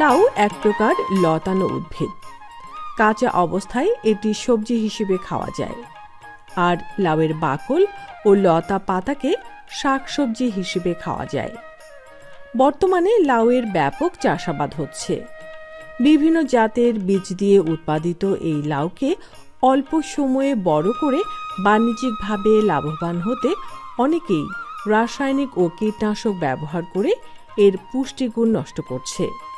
লাউ এক প্রকার লতানো উদ্ভিদ। কাঁচা অবস্থায় এটি সবজি হিসেবে খাওয়া যায়। আর লাউয়ের বাকল ও লতা পাতাকে শাকসবজি হিসেবে খাওয়া যায়। বর্তমানে লাউয়ের ব্যাপক চাষাবাদ হচ্ছে। বিভিন্ন জাতের বীজ দিয়ে উৎপাদিত এই লাউকে অল্প সময়ে বড় করে বাণিজ্যিকভাবে লাভবান হতে অনেকেই রাসায়নিক ও কীটনাশক ব্যবহার করে এর পুষ্টিগুণ নষ্ট করছে।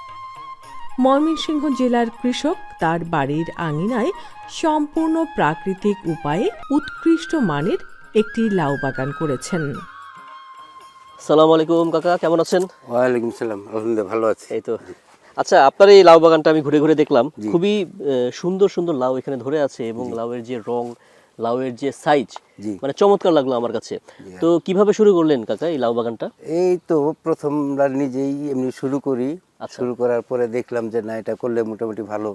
ময়মনসিংহ জেলার কৃষক তার বাড়ির আঙিনায় সম্পূর্ণ প্রাকৃতিক উপায়ে উৎকৃষ্ট মানের একটি লাউ বাগান করেছেন। সালাম আলাইকুম কাকা কেমন আছেন? ওয়ালাইকুম সালাম আলহামদুলিল্লাহ ভালো আছি। এই তো। আচ্ছা আপনার এই লাউ বাগানটা আমি ঘুরে ঘুরে দেখলাম। খুবই আহ, সুন্দর সুন্দর লাউ এখানে ধরে আছে এবং লাউয়ের যে রং লাউয়ের যে সাইজ। মানে চমৎকার লাগল আমার কাছে। তো কীভাবে শুরু করলেন কাকা এই লাউ বাগানটা? এই তো প্রথম নিজেই এমনি শুরু করি। আচ্ছা। শুরু করার পরে দেখলাম যে না এটা করলে মোটামুটি ভালো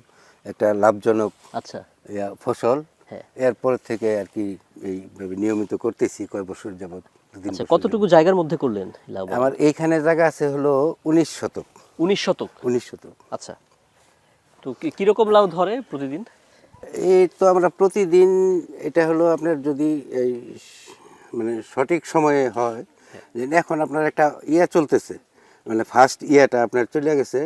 একটা লাভজনক আচ্ছা। ফসল। হ্যাঁ। এরপর থেকে আর কি এইভাবে নিয়মিত করতেছি কয় বছর যাবত আচ্ছা কতটুকু জায়গার মধ্যে করলেন আমার এইখানে জায়গা আছে হলো উনিশ শতক। উনিশ শতক? উনিশ শতক। আচ্ছা। তো কীরকম লাউ ধরে প্রতিদিন? এই তো আমরা প্রতিদিন এটা হলো আপনার যদি এই মানে সঠিক সময়ে হয় যে এখন আপনার একটা ইয়ে চলতেছে মানে ফার্স্ট ইয়াটা আপনার চলে গেছে।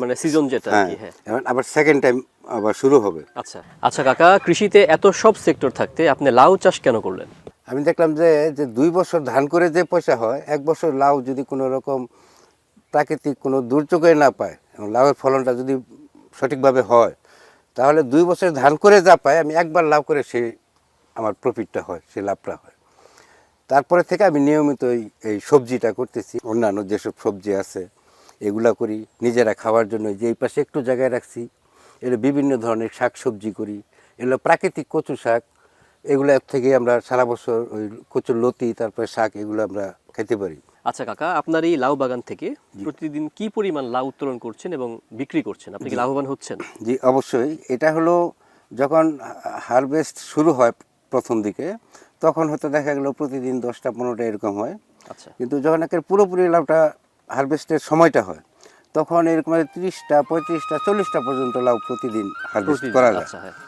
মানে সিজন যেটা হ্যাঁ হ্যাঁ। আবার সেকেন্ড টাইম আবার শুরু হবে। আচ্ছা আচ্ছা কাকা কৃষিতে এত সব সেক্টর থাকতে আপনি লাউ চাষ কেন করলেন? আমি দেখলাম যে যে দুই বছর ধান করে যে পয়সা হয় এক বছর লাউ যদি কোনো রকম প্রাকৃতিক কোনো দুর্যোগে না পায় এবং লাউয়ের ফলনটা যদি সঠিকভাবে হয় তাহলে দুই বছর ধান করে যা পাই আমি একবার লাভ করে সে আমার প্রফিটটা হয় সে লাভটা হয়। তারপরে থেকে আমি নিয়মিত এই সবজিটা করতেছি, অন্যান্য যেসব সবজি আছে, এগুলা করি, নিজেরা খাওয়ার জন্য যে এই পাশে একটু জায়গায় রাখছি, এগুলো বিভিন্ন ধরনের শাক সবজি করি, এগুলো প্রাকৃতিক কচু শাক, এগুলো থেকে আমরা সারা বছর ওই কচুর লতি, তারপরে শাক, এগুলো আমরা খেতে পারি। আচ্ছা কাকা আপনার এই লাউ বাগান থেকে প্রতিদিন কি পরিমাণ লাউ উত্তোলন করছেন এবং বিক্রি করছেন? আপনি কি লাভবান হচ্ছেন? জি অবশ্যই। এটা হলো যখন হারভেস্ট শুরু হয় প্রথম দিকে তখন হয়তো দেখা গেল প্রতিদিন দশটা পনেরোটা এরকম হয়। আচ্ছা। কিন্তু যখন একের পুরোপুরি লাউটা হারভেস্টের সময়টা হয় তখন এরকম তিরিশটা পঁয়ত্রিশটা চল্লিশটা পর্যন্ত লাউ প্রতিদিন হারভেস্ট করা যায়। আচ্ছা হ্যাঁ।